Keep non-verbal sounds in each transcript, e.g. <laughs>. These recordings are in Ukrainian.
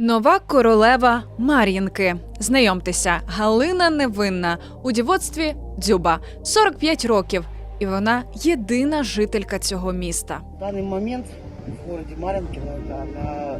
Нова королева Мар'їнки. Знайомтеся, Галина Невинна у дівоцтві Дзюба 45 років, і вона єдина жителька цього міста. В данный момент в городе Маринкино да, да,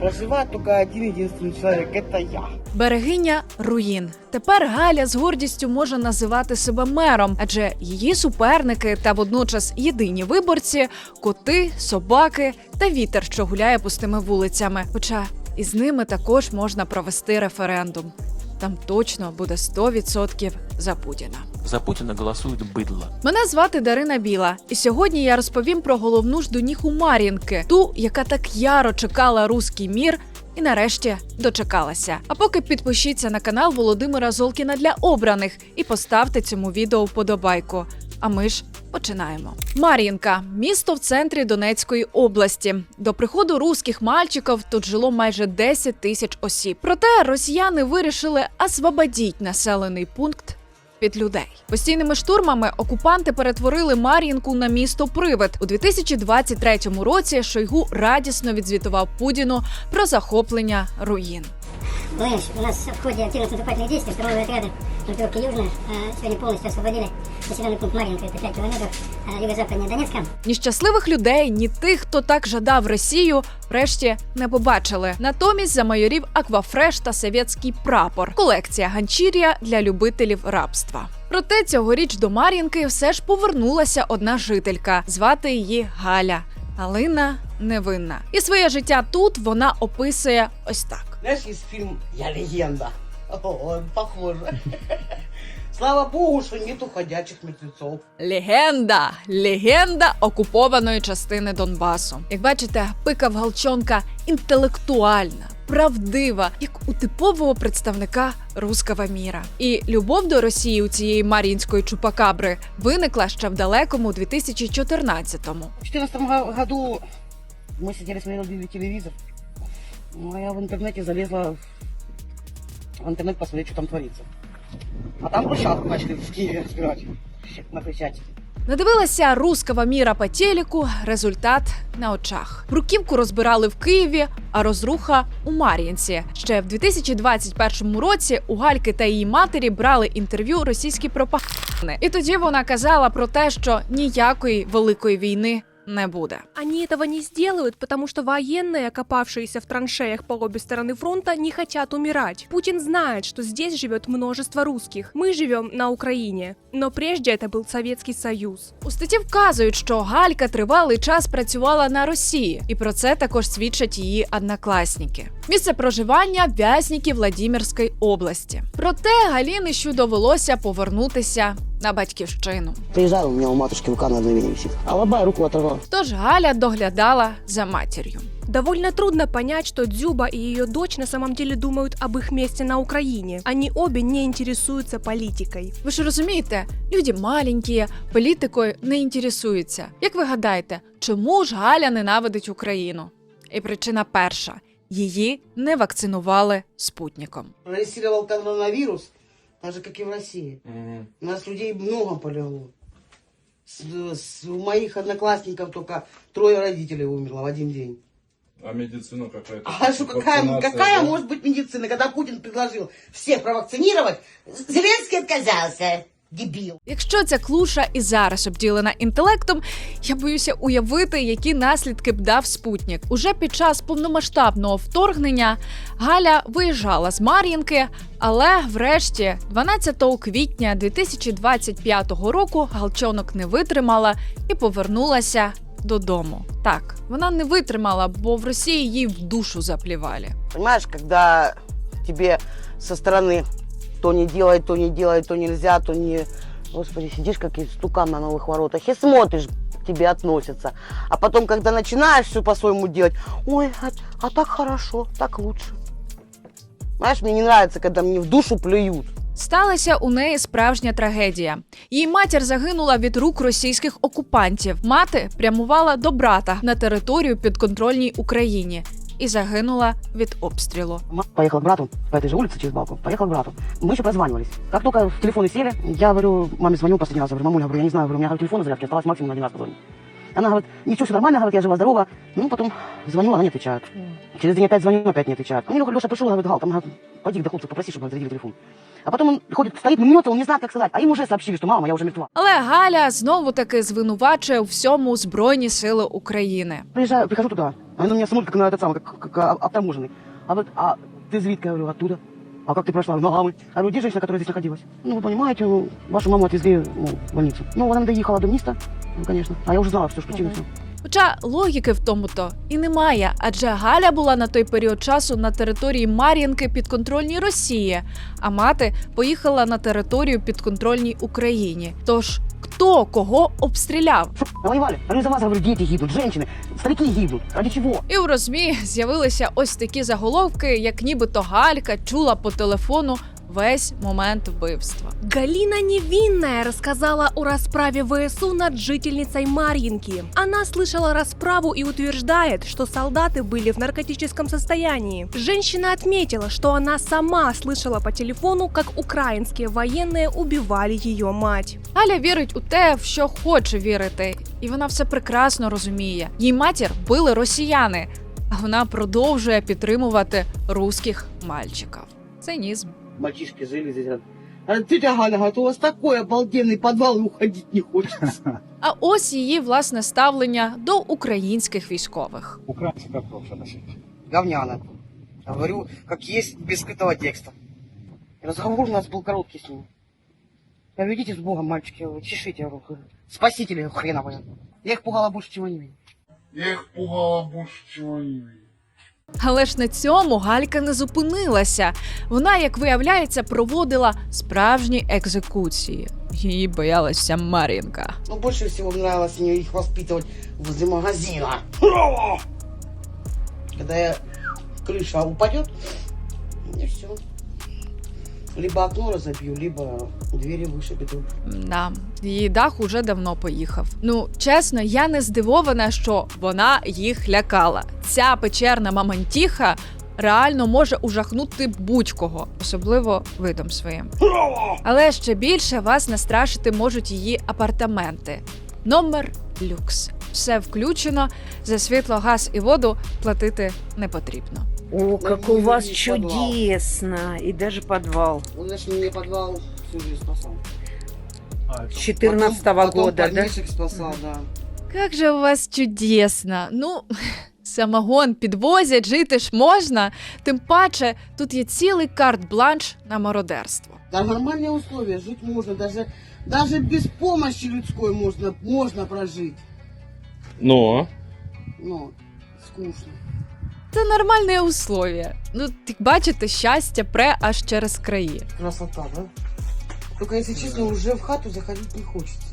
проживает только один единственный человек, это я. Берегиня руїн. Тепер Галя з гордістю може називати себе мером, адже її суперники та водночас єдині виборці коти, собаки та вітер, що гуляє пустими вулицями. Хоча із ними також можна провести референдум. Там точно буде 100% за Путіна. За Путина голосует быдло. Мене звати Дарина Біла, і сьогодні я розповім про головну ждуніху Мар'їнки, ту, яка так яро чекала руський мір. І нарешті дочекалася. А поки підпишіться на канал Володимира Золкіна для обраних і поставте цьому відео вподобайку. А ми ж починаємо. Мар'їнка місто в центрі Донецької області. До приходу руських мальчиків тут жило майже 10 тисяч осіб. Проте росіяни вирішили освободіть населений пункт від людей. Постійними штурмами окупанти перетворили Мар'їнку на місто привид. У 2023 році Шойгу радісно відзвітував Путіну про захоплення руїн. Владимир, у нас в ходе активно-наступательных действий второго отряда группировки Южная э, сегодня полностью освободили населенный пункт Марьинка, это 5 километров э, юго-западнее Донецка. Ні щасливих людей, ні тих, хто так жадав Росію, врешті не побачили. Натомість замайорів аквафреш та совєтський прапор колекція ганчір'я для любителів рабства. Проте цьогоріч до Мар'їнки все ж повернулася одна жителька. Звати її Галя. Галина невинна. І своє життя тут вона описує ось так. Знаешь, есть фильм «Я легенда». О, похоже. Слава богу, что нету ходячих мертвецов. Легенда, легенда окупованої частини Донбасу. Як бачите, пика Галчонка інтелектуальна, правдива, як у типового представника руского міра. І любов до Росії у цієї мар'їнської чупакабри виникла ще в далекому 2014-му. В 2014 го- году мы сидели, смотрели телевизор. Ну, а я в интернете залезла в интернет посмотреть, что там творится. А там брусчатку начали в Киеве разбирать. На Хрещатике. Надивилася руского міра по телеку, результат на очах. Бруківку розбирали в Києві, а розруха у Мар'їнці. Ще в 2021 році у Гальки та її матері брали інтерв'ю російські пропагани. І тоді вона казала про те, що ніякої великої війни не буде. Они этого не сделают, потому что военные, окопавшиеся в траншеях по обе стороны фронта, не хотят умирать. Путин знает, что здесь живет множество русских. Мы живем на Украине, но прежде это был Советский Союз. У статті вказують, що Галька тривалий час працювала на Росії, і про це також свідчать її однокласники. Місце проживання В'язники Владимирської області. Проте Галінищу довелося повернутися на батьківщину. Приезжал, у меня у матушки рука на вене. А лобая руку оторвал. Тож Галя доглядала за матір'ю. Довольно трудно понять, что Дзюба и ее дочь на самом деле думают об их месте на Украине. Они обе не интересуются политикой. Ви ж розумієте, люди маленькі, політикою не інтересуються. Як ви гадаєте, чому ж Галя ненавидить Україну? І причина перша: її не вакцинували спутником. Прогрессировал коронавирус, так же, как и в России. У нас людей много полегло. С- с- у моих одноклассников только трое родителей умерло в один день. А медицина какая-то? А что, какая, какая да? может быть медицина, когда Путин предложил всех провакцинировать? Зеленский отказался. Дебил. Якщо ця клуша і зараз обділена інтелектом, я боюся уявити, які наслідки б дав спутник. Уже під час повномасштабного вторгнення Галя виїжджала з Мар'їнки, але врешті, 12 квітня 2025 року, галчонок не витримала і повернулася додому. Так, вона не витримала, бо в Росії її в душу заплівали. Понимаешь, когда тебе со стороны то не делай, то не делай, то нельзя, то не... Господи, сидишь как истукан на новых воротах и смотришь, к тебе относятся. А потом, когда начинаешь все по-своему делать, ой, а, а так хорошо, так лучше. Знаешь, мне не нравится, когда мне в душу плюют. Сталася у неї справжня трагедія. Її матір загинула від рук російських окупантів. Мати прямувала до брата на територію підконтрольній Україні і загинула від обстрілу. Ма- Поехала к брату по этой же улице через балку. Поехала к брату. Мы еще прозванивались. Как только в телефоны сели, я говорю, маме звоню последний раз. Говорю, мамуля, говорю, я не знаю, говорю, у меня говорю, телефон на зарядке осталось максимум на один раз позвонить. Она говорит, ничего, все нормально, говорит, я жива-здорова. Ну, потом звоню, она не отвечает. Через день опять звоню, опять не отвечает. Ну, мне Леша пришел, говорит, Гал, там, говорит, пойди до хлопцев, попроси, чтобы зарядили телефон. А потом он ходит, стоит, мнется, он не знает, как сказать. А им уже сообщили, что мама, я уже мертва. Але Галя знову таки звинувачує у всьому Збройні Сили України. Приезжаю, прихожу туда, а он на меня смотрит, как на этот самый, как, как, как обтаможенный. А вот, а ты звідки, я говорю, оттуда. А как ты прошла? Ногами. А говорю, где женщина, которая здесь находилась? Ну, вы понимаете, ну, вашу маму отвезли ну, в больницу. Ну, она доехала до места, ну, конечно. А я уже знала все, причину всю. Хоча логіки в тому то і немає, адже Галя була на той період часу на території Мар'їнки підконтрольній Росії, а мати поїхала на територію підконтрольній Україні. Тож хто кого обстріляв? Воювали. Вони за вас, говорю, діти гибнут, жінки, старики гибнут. Ради чого? І у розмі з'явилися ось такі заголовки, як нібито Галька чула по телефону весь момент вбивства. Галина Невинная рассказала о расправе ВСУ над жительницей Марьинки. Она слышала расправу и утверждает, что солдаты были в наркотическом состоянии. Женщина отметила, что она сама слышала по телефону, как украинские военные убивали ее мать. Галя вірить у те, в що хоче вірити, і вона все прекрасно розуміє. Її матір били росіяни, а вона продовжує підтримувати руських мальчиків. Цинізм. Мальчишки жили здесь. А тетя Галя говорит, у вас такой обалденный подвал, и уходить не хочется. <laughs> А ось її власне ставлення до українських військових. Украинцы как вообще носить? Говняна. Говорю, как есть, без скрытого текста. Разговор у нас был короткий с ним. Поведите с Богом, мальчики, вы чешите руку. Спасители хреновые. Я их пугала больше, чем они меня. Я их пугала больше, чего они видят. Але ж на цьому Галька не зупинилася. Вона, як виявляється, проводила справжні екзекуції. Її боялася Мар'їнка. Ну, больше всього нравилось мені їх воспитувати возле магазина. Коли я, крыша упадет, и все. Либо окно разобью, либо двери вышибет. Да, її дах уже давно поїхав. Ну, чесно, я не здивована, що вона їх лякала. Ця печерна мамантіха реально може ужахнути будь-кого, особливо видом своїм. Але ще більше вас настрашити можуть її апартаменти. Номер люкс. Все включено. За світло, газ і воду платити не потрібно. О, Да как у вас подвал. чудесно! И даже подвал. Он, знаешь, мне подвал всю жизнь спасал. А, это 14 Потом- потом года, да? парнишек спасал, да. Як же у вас чудесно! Ну, <laughs> самогон підвозять, жити ж можна. Тим паче, тут є цілий карт-бланш на мародерство. Да нормальные условия, жить можно, даже, даже без помощи людской можно, можно прожить. Но Но скучно. Це нормальне условія. Ну, як бачите, щастя пре аж через краї. Красота, да? Только, если честно, уже в хату заходить не хочется.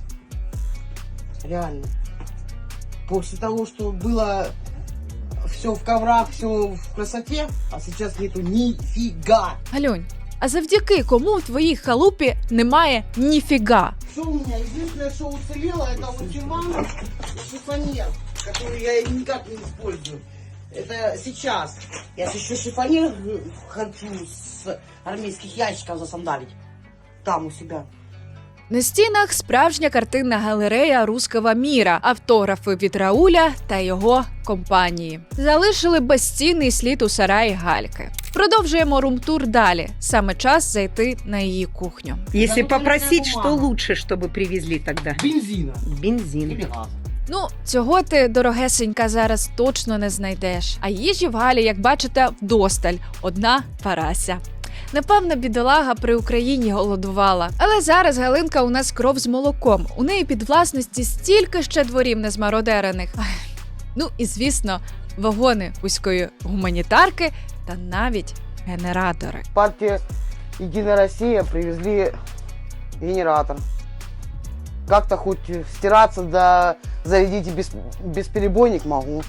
Реально. После того, что было все в коврах, все в красоте, а сейчас нету нифига. Галюнь, а завдяки кому в твоїй халупі немає ніфіга? Что у меня? Единственное, что уцелело, это вот диван и шифонер, который я никак не использую. Это сейчас. Я еще шифонер э, хочу с армейских ящиков засандалить. Там у себя. На стінах справжня картинна галерея руского міра, автографи від Рауля та його компанії. Залишили безцінний слід у сараї Гальки. Продовжуємо румтур далі. Саме час зайти на її кухню. Если ну, попросить, такая что бумага. лучше, чтобы привезли тогда? Бензина. Бензин. Или газа. Ну, цього ти, дорогесенька, зараз точно не знайдеш. А їжі в Галі, як бачите, вдосталь одна парася. Напевно, бідолага при Україні голодувала. Але зараз Галинка у нас кров з молоком. У неї під власності стільки ще дворів незмародерених. Ну і звісно, вагони вузької гуманітарки та навіть генератори. Партия Единая Россия привезли генератор. Как-то хоть стираться да зарядить без, бесперебойник могу.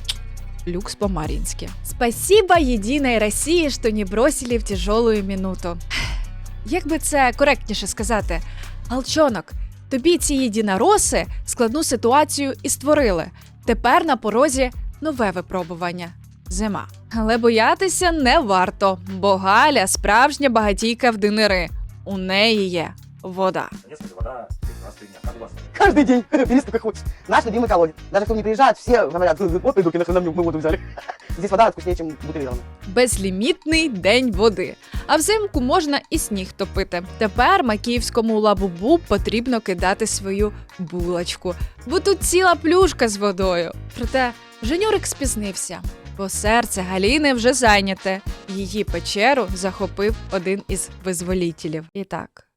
Люкс по-марински. Спасибо єдиной Росії, що не бросили в тяжелую минуту. <sighs> Як би це коректніше сказати? Галчонок, тобі ці єдинороси складну ситуацію і створили. Тепер на порозі нове випробування зима. Але боятися не варто, бо Галя справжня багатійка в динери. У неї є вода. Вода прекрасная, как у вас? Каждый день. <laughs> Бери сколько хочешь. Наш любимый колодец. Даже кто не приезжает, все говорят, «Ну, вот придурки, нахрена мне мы воду взяли. <laughs> Здесь вода вкуснее, чем бутилированная. Безлімітний день води. А взимку можна і сніг топити. Тепер макіївському лабубу потрібно кидати свою булочку, бо тут ціла плюшка з водою. Проте Женюрик спізнився, бо серце Галіни вже зайняте. Її печеру захопив один із визволітелів. І так,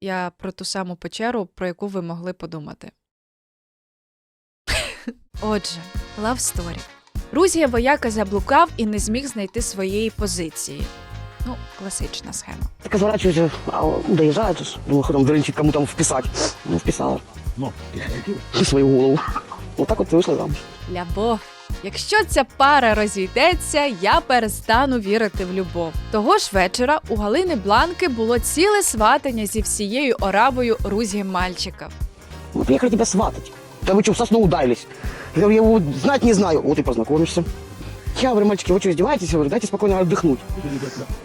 я про ту саму печеру, про яку ви могли подумати. Отже, Love Story. Рузія вояка заблукав і не зміг знайти своєї позиції. Ну, класична схема. Так разворачиваюсь, а доезжает, думаю, там залетит кому там вписать. Ну, вписала. Ну, В свою голову. Вот так вот и вышла замуж. Любов. Якщо ця пара розійдеться, я перестану вірити в любов. Того ж вечора у Галини Бланки було ціле сватання зі всією оравою Рузі мальчиків. Мы приехали тебя сватать. Да вы что, в сосну ударились? Я говорю, я его знать не знаю. Вот и познакомишься. Я говорю, мальчики, вы что, издеваетесь? Я говорю, дайте спокойно отдохнуть.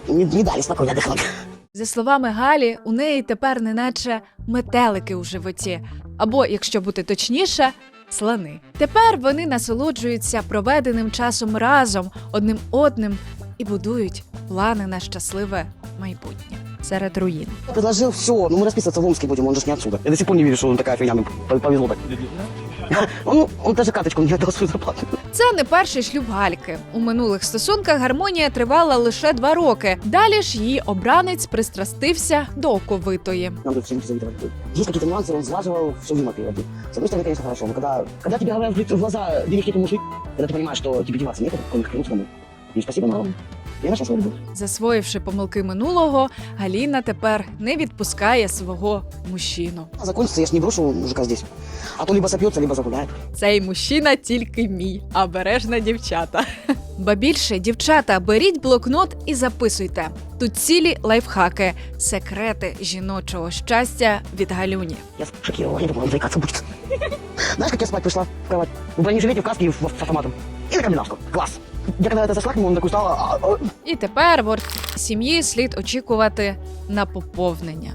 Не, не дали спокойно отдохнуть. За словами Галі, у неї тепер неначе метелики у животі, або, якщо бути точніше, слани. Тепер вони насолоджуються проведеним часом разом одним одним і будують плани на щасливе майбутнє серед руїн. Предложив предложил все, ну ми расписываться в Омске будемо, он же ж не отсюда. Я до сих пор не вірю, що він така фігня, повезло так. Он, он даже карточку мне отдал свою зарплату. Це не перший шлюб Гальки. У минулих стосунках гармонія тривала лише два роки. Далі ж її обранець пристрастився до оковитої. Нам тут всем завидовать будет. Есть какие-то нюансы, он сглаживал, все мимо переводил. С одной стороны, конечно, хорошо, но когда, когда тебе говорят в лицо- в глаза, великий ты мужик, когда ты понимаешь, что тебе деваться некуда, кроме как к русскому, и спасибо на я нашел свою любовь. Засвоївши помилки минулого, Галіна тепер не відпускає свого мужчину. А закончится, я ж не брошу мужика здесь. А то либо сопьется, либо загуляет. Цей мужчина тільки мій, обережна дівчата. <laughs> Ба більше, дівчата, беріть блокнот і записуйте. Тут цілі лайфхаки, секрети жіночого щастя від Галюні. Я шокировал, я думал, он заикаться будет. Знаешь, как я спать пришла в кровать? В бронежилете, в каске и в- с автоматом. И на комбинашку. Класс. Я когда это зашла к нему, он такой стал... а, а, І тепер в сім'ї слід очікувати на поповнення.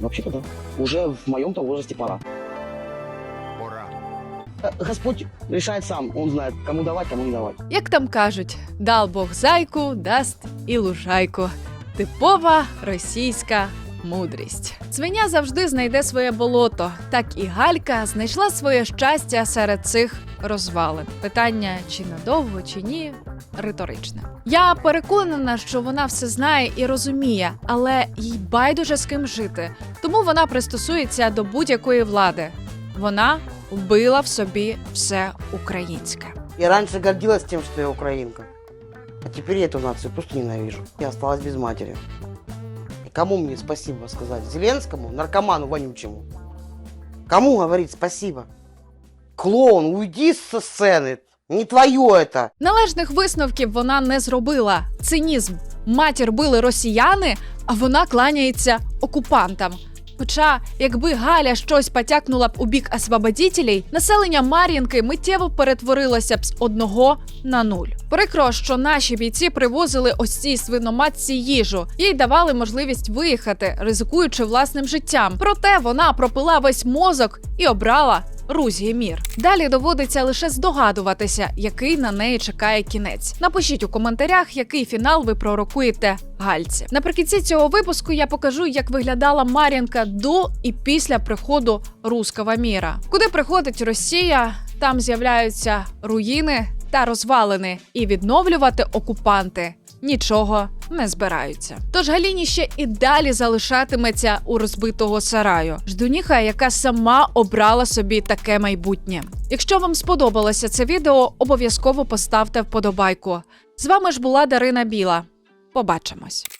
Вообще-то да. Уже в моем-то возрасте пора. Пора. Господь решает сам. Он знает, кому давать, кому не давать. Як там кажуть, дал Бог зайку, дасть і лужайку. Типова російська мудрість. Свиня завжди знайде своє болото. Так і Галька знайшла своє щастя серед цих розвалин. Питання чи надовго, чи ні, риторичне. Я переконана, що вона все знає і розуміє, але їй байдуже з ким жити. Тому вона пристосується до будь-якої влади. Вона вбила в собі все українське. Я раньше гордилась тем, что я украинка. А теперь я эту нацию просто ненавижу. Я осталась без матери. Кому мне спасибо сказать? Зеленскому, наркоману вонючему? Кому говорить спасибо? Клоун, уйди со сцены. Не твоє это. Належних висновків вона не зробила. Цинізм. Матір били росіяни, а вона кланяється окупантам. Хоча, якби Галя щось потякнула б у бік освободітелей, населення Мар'їнки миттєво перетворилося б з одного на нуль. Прикро, що наші бійці привозили ось цій свиноматці їжу, їй давали можливість виїхати, ризикуючи власним життям. Проте вона пропила весь мозок і обрала Рузі мір. Далі доводиться лише здогадуватися, який на неї чекає кінець. Напишіть у коментарях, який фінал ви пророкуєте гальці. Наприкінці цього випуску я покажу, як виглядала Мар'їнка до і після приходу руского міра. Куди приходить Росія, там з'являються руїни та розвалини, і відновлювати окупанти нічого не збираються. Тож Галіні ще і далі залишатиметься у розбитого сараю. Ждуніха, яка сама обрала собі таке майбутнє. Якщо вам сподобалося це відео, обов'язково поставте вподобайку. З вами ж була Дарина Біла. Побачимось.